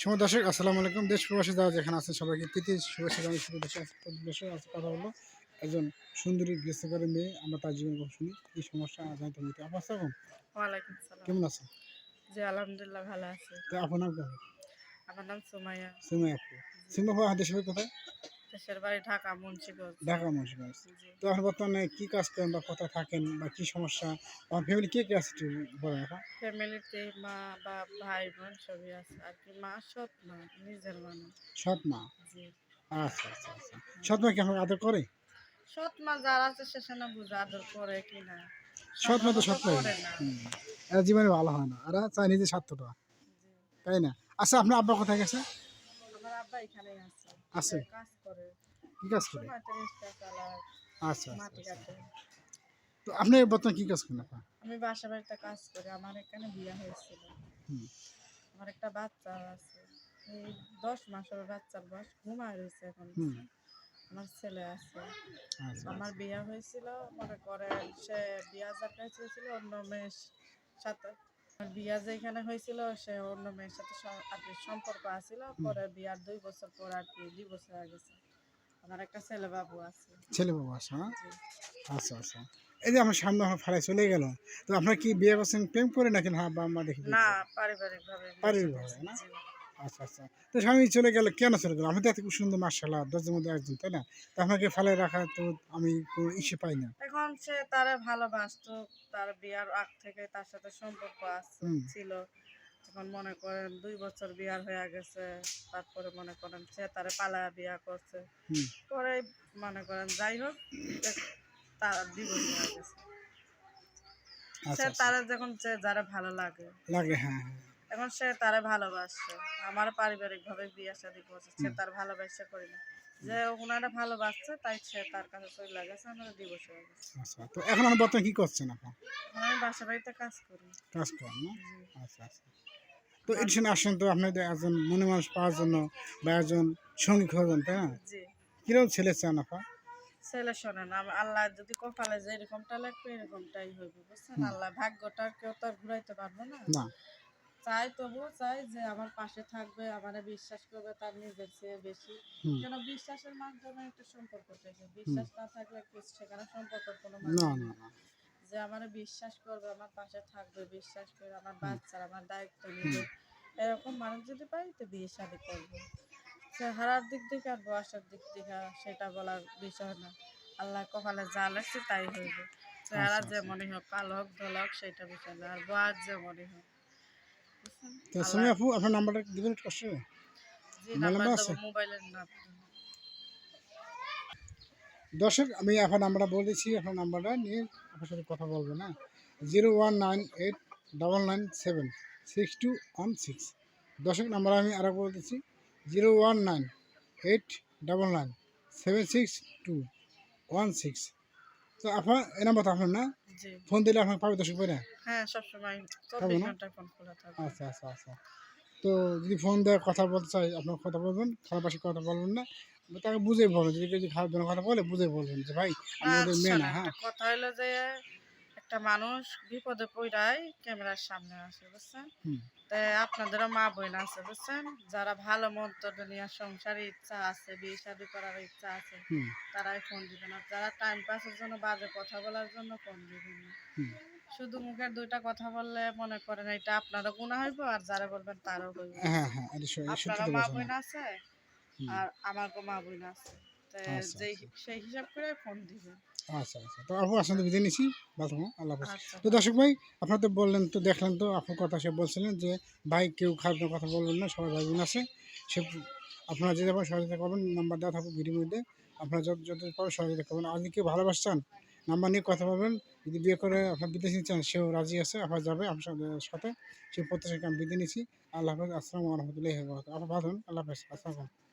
সময় দর্শক আসসালামু আলাইকুম। দেশ প্রবাসী যারা যেখানে আছেন সবাইকে প্রীতি শুভেচ্ছা জানাই শুভ দেশে দেশে আজকে কথা হলো একজন সুন্দরী গৃহস্থকারী মেয়ে। আমরা তার জীবন গল্প শুনি। এই সমস্যা জানতে নিতে আপনার কেমন আছেন জি আলহামদুলিল্লাহ ভালো আছি। আপনার নাম কেমন আমার নাম সুমাইয়া। সুমাইয়া আপু। সিমা দেশের কোথায়? দেশের বাড়ি ঢাকা মুন্সিগঞ্জ। ঢাকা মুন্সিগঞ্জ। তো এখন বর্তমানে কি কাজ করেন বা কোথায় থাকেন বা কি সমস্যা? আমার ফ্যামিলি কে কে আছে বলেন এখন? ফ্যামিলিতে মা বা ভাই বোন সবই আছে। আর কি মা সৎ মা নিজের মানুষ সৎ মা? আচ্ছা আচ্ছা আচ্ছা। সৎ মা কি আদর করে? সৎ মা যারা আছে সে সেনা বুঝা আদর করে কি না। সৎ মা তো সৎ মা। এরা জীবনে ভালো হয় না। এরা চায় নিজের স্বার্থটা। তাই না? আচ্ছা আপনার আব্বা কোথায় গেছে? আমার আব্বা এখানেই আছে। আছে? কাজ করে। কি কাজ করে? আচ্ছা আচ্ছা আচ্ছা। তো আপনি বর্তমানে কি কাজ করেন আপা? আমি বাসা বাড়িতে কাজ করি। আমার এখানে বিয়ে হয়েছিল। আমার একটা বাচ্চা আছে। এই দশ মাসের বাচ্চার বয়স। ঘুমায় রয়েছে এখন। আমার ছেলে আছে। আচ্ছা আমার বিয়ে হয়েছিল। মনে করেন সে বিয়া যার হয়েছিল অন্য মেয়ের সাথে। বিয়া যেখানে হয়েছিল সে অন্য মেয়ের সাথে আর কি সম্পর্ক আছিল। পরে বিয়ার দুই বছর পর আর কি দুই বছর আগে আমার একটা ছেলে বাবু আছে। ছেলে বাবু আছে হ্যাঁ? আচ্ছা আচ্ছা। এই যে আমার সামনে আমার ফাড়াই চলে গেল তো আপনার কি বিয়ে করছেন প্রেম করে নাকি না বা মা দেখি না পারিবারিক ভাবে পারিবারিকভাবে, না? আচ্ছা আচ্ছা। তো স্বামী চলে গেল কেন চলে গেল? আমি তো এত খুব সুন্দর মার্শাল্লাহ দশজনের মধ্যে একজন তাই না? তো আপনাকে ফেলে রাখা তো আমি কোনো ইস্যু পাই না। এখন সে তারে ভালোবাসতো তার বিয়ার আগ থেকে তার সাথে সম্পর্ক ছিল। এখন মনে করেন দুই বছর বিয়ার হয়ে গেছে তারপরে মনে করেন সে তারে পালায়া বিয়া করছে। পরে মনে করেন যাই হোক তার ডিভোর্স হয়ে গেছে। আচ্ছা সে আচ্ছা। তারা যখন সে যারা ভালো লাগে। লাগে হ্যাঁ হ্যাঁ। এখন সে তারে ভালোবাসছে আমার পারিবারিক ভাবে বিয়ে শাদী করছে সে তার ভালোবাসা করি না। যে ওনারা ভালোবাসছে তাই সে তার কাছে চলে গেছে আমার ডিভোর্স হয়ে গেছে। আচ্ছা তো এখন আমি বর্তমানে কি করছেন আপা? আমি বাসা বাড়িতে কাজ করি। কাজ করেন না? আচ্ছা আচ্ছা। তো এর জন্য আসেন তো আপনাদের একজন মনে মানুষ পাওয়ার জন্য বা একজন সঙ্গী খোঁজেন তাই না? জি। কীরকম ছেলে চান আপা? ছেলে শোনেন আল্লাহ যদি কপালে যে এরকমটা লাগবে এরকমটাই হইবে বুঝছেন? আল্লাহ ভাগ্যটা কেউ তো আর ঘুরাইতে পারবে না। না। চাই তবু চাই যে আমার পাশে থাকবে আমারে বিশ্বাস করবে তার নিজের চেয়ে বেশি। কেন বিশ্বাসের মাধ্যমে একটা সম্পর্ক থেকে বিশ্বাস না থাকলে সেখানে সম্পর্কের কোনো না যে আমার বিশ্বাস করবে আমার পাশে থাকবে বিশ্বাস করে আমার বাচ্চার আমার দায়িত্ব নেবে। এরকম মানুষ যদি পাই তো বিয়ে শাদী করব। চেহারার দিক থেকে আর বয়সের দিক থেকে সেটা বলার বিষয় না। আল্লাহ কপালে যা লাগছে তাই হইবে। চেহারা আচ্ছা, যে মনে হোক কালো হোক ধোলা হোক সেটা বিষয় না। আর বয়স যে মনে হোক? তো সুমি আপু আপনার নাম্বারটা দিবেন একটু কষ্ট? আছে? দর্শক আমি আপনার নাম্বারটা বলে দিচ্ছি আপনার নাম্বারটা নিয়ে আপনার সাথে কথা বলবেন না? Zero one nine eight double nine seven six two one six. দর্শক নাম্বার আমি আরও বলে দিচ্ছি zero one nine eight double nine seven six two one six. তো আপনার এই নাম্বার তো আপনার না? ফোন দিলে আপনার পাবে দর্শক পাই না? হ্যাঁ সবসময়। চব্বিশ ঘণ্টা ফোন খোলা থাকে। আচ্ছা আচ্ছা আচ্ছা। তো যদি ফোন দেওয়ার কথা বলতে চাই আপনার কথা বলবেন খারাপ বাসি কথা বলবেন না তাকে বুঝে বলবেন। যদি কেউ খারাপ জন্য কথা বলে বুঝে বলবেন যে ভাই আমি ওদের মেয়ে না। হ্যাঁ। কথা হলো যে একটা মানুষ বিপদে পড়াই ক্যামেরার সামনে আসে বুঝছেন? তাই আপনাদেরও মা বোন আছে বুঝছেন? যারা ভালো মন্তব্য নিয়ে সংসারের ইচ্ছা আছে বিয়ে শাদী করার ইচ্ছা আছে তারাই ফোন দিবেন। আর যারা টাইম পাসের জন্য বাজে কথা বলার জন্য ফোন দিবেন না। শুধু মুখের দুইটা কথা বললে মনে করেন এটা আপনারও গুণা হইব আর যারা বলবেন তারও হইব। হ্যাঁ হ্যাঁ আপনারও মা বোন আছে। আর আমারও মা বোন আছে। সেই হিসাব করে ফোন দিবেন। আচ্ছা আচ্ছা। তো আপু আসলে বিদায় নিচ্ছি ভালো থাকুন, আল্লাহ আচ্ছা। তো দর্শক ভাই আপনারা তো বললেন তো দেখলেন তো আপনার কথা সে বলছিলেন যে ভাই কেউ খারাপ কথা বলবেন না সবাই ভাই বোন আছে। সে আপনারা যে যাবেন সহযোগিতা করবেন নাম্বার দেওয়া থাকবে ভিডিওর মধ্যে। আপনারা যত যত পারেন সহযোগিতা করবেন। আপনি কেউ ভালোবাসছেন নাম্বার নিয়ে কথা বলবেন। যদি বিয়ে করে আপনার বিদেশ নিতে চান সেও রাজি আছে আপনার যাবে আপনার সাথে। সে প্রত্যাশাকে আমি বিদায় নিচ্ছি। আল্লাহ হাফেজ আসসালামু রহমতুল্লাহ আপনার ভালো আল্লাহ হাফেজ আসসালাম